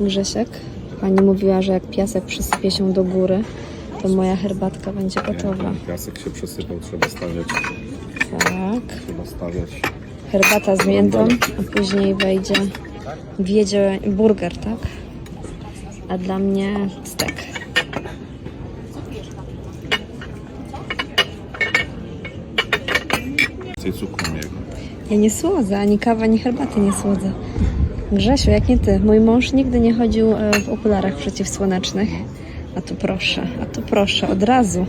Grzesiek. Pani mówiła, że jak piasek przysypie się do góry, to moja herbatka będzie gotowa. Piasek się przesypał, trzeba stawiać, Tak. trzeba stawiać. Herbata z miętą, a później wejdzie wiedzie burger, tak? A dla mnie stek. Więcej cukru miego. Ja nie słodzę, ani kawa, ani herbaty nie słodzę. Grzesiu, jak nie ty. Mój mąż nigdy nie chodził e, w okularach przeciwsłonecznych. A tu proszę, a tu proszę, od razu.